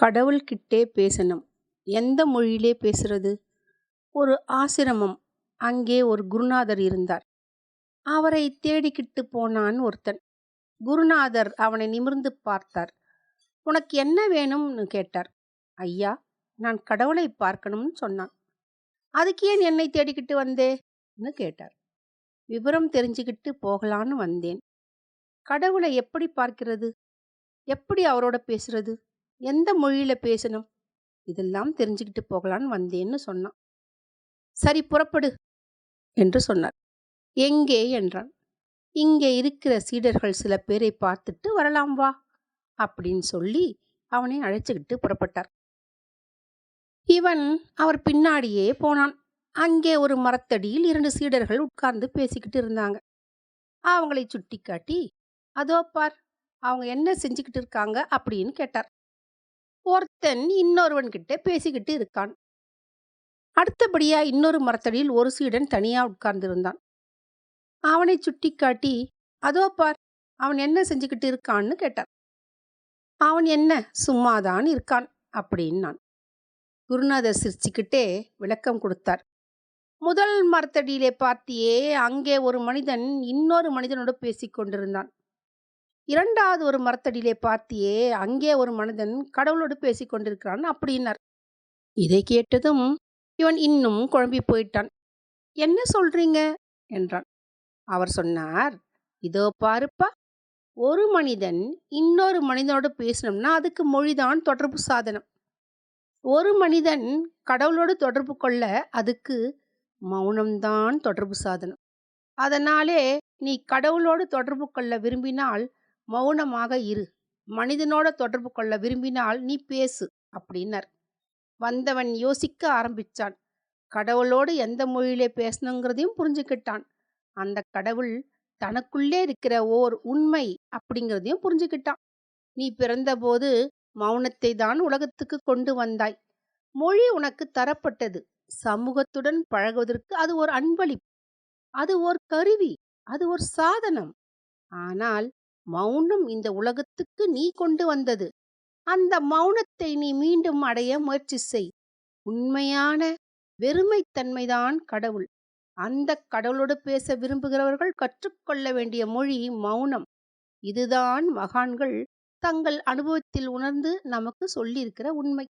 கடவுள்கிட்டே பேசணும். எந்த மொழியிலே பேசுறது? ஒரு ஆசிரமம். அங்கே ஒரு குருநாதர் இருந்தார். அவரை தேடிக்கிட்டு போனான் ஒருத்தன். குருநாதர் அவனை நிமிர்ந்து பார்த்தார். உனக்கு என்ன வேணும்னு? கேட்டார். ஐயா நான் கடவுளை பார்க்கணும்னு சொன்னான். அதுக்கு ஏன் என்னை தேடிக்கிட்டு வந்தேன்னு கேட்டார். விவரம் தெரிஞ்சுக்கிட்டு போகலான்னு வந்தேன். கடவுளை எப்படி பார்க்கிறது? எப்படி அவரோட பேசுறது? எந்த மொழியில் பேசணும்? இதெல்லாம் தெரிஞ்சுக்கிட்டு போகலான்னு வந்தேன்னு சொன்னான். சரி புறப்படு என்று சொன்னார். எங்கே என்றான். இங்கே இருக்கிற சீடர்கள் சில பேரை பார்த்துட்டு வரலாம் வா அப்படின்னு சொல்லி அவனை அழைச்சிக்கிட்டு புறப்பட்டார். இவன் அவர் பின்னாடியே போனான். அங்கே ஒரு மரத்தடியில் இரண்டு சீடர்கள் உட்கார்ந்து பேசிக்கிட்டு இருந்தாங்க. அவங்களை சுட்டி காட்டி அதோ பார் அவங்க என்ன செஞ்சுக்கிட்டு இருக்காங்க? அப்படின்னு கேட்டார். ஒருத்தன் இன்னொருவன்கிட்ட பேசிக்கிட்டு இருக்கான். அடுத்தபடியா இன்னொரு மரத்தடியில் ஒரு சீடன் தனியா உட்கார்ந்திருந்தான். அவனை சுட்டி காட்டி அதோ பார் அவன் என்ன செஞ்சுக்கிட்டு இருக்கான்னு கேட்டார் அவன் என்ன சும்மாதான் இருக்கான் அப்படின்னான். குருநாதர் சிரிச்சுக்கிட்டே விளக்கம் கொடுத்தார். முதல் மரத்தடியிலே பார்த்தியே அங்கே ஒரு மனிதன் இன்னொரு மனிதனோடு பேசிக்கொண்டிருந்தான். இரண்டாவது ஒரு மரத்தடியிலே பார்த்தியே அங்கே ஒரு மனிதன் கடவுளோடு பேசி கொண்டிருக்கிறான் அப்படின்னார். இதை கேட்டதும் இவன் இன்னும் குழம்பி போயிட்டான். என்ன சொல்றீங்க? என்றான். அவர் சொன்னார் இதோ பாருப்பா ஒரு மனிதன் இன்னொரு மனிதனோடு பேசணும்னா அதுக்கு மொழிதான் தொடர்பு சாதனம். ஒரு மனிதன் கடவுளோடு தொடர்பு கொள்ள அதுக்கு மௌனம்தான் தொடர்பு சாதனம். அதனாலே நீ கடவுளோடு தொடர்பு கொள்ள விரும்பினால் மௌனமாக இரு. மனிதனோட தொடர்பு கொள்ள விரும்பினால் நீ பேசு அப்படின்னார். வந்தவன் யோசிக்க ஆரம்பிச்சான். கடவுளோடு எந்த மொழியிலே பேசணுங்கிறதையும் புரிஞ்சுக்கிட்டான். அந்த கடவுள் தனக்குள்ளே இருக்கிற ஓர் உண்மை அப்படிங்கிறதையும் புரிஞ்சுக்கிட்டான். நீ பிறந்தபோது மௌனத்தை தான் உலகத்துக்கு கொண்டு வந்தாய். மொழி உனக்கு தரப்பட்டது. சமூகத்துடன் பழகுவதற்கு அது ஒரு அன்பளிப்பு. அது ஒரு கருவி. அது ஒரு சாதனம். ஆனால் மௌனம் இந்த உலகத்துக்கு நீ கொண்டு வந்தது. அந்த மௌனத்தை நீ மீண்டும் அடைய முயற்சி செய். உண்மையான வெறுமைத்தன்மைதான் கடவுள். அந்த கடவுளோடு பேச விரும்புகிறவர்கள் கற்றுக்கொள்ள வேண்டிய மொழி மௌனம். இதுதான் மகான்கள் தங்கள் அனுபவத்தில் உணர்ந்து நமக்கு சொல்லியிருக்கிற உண்மை.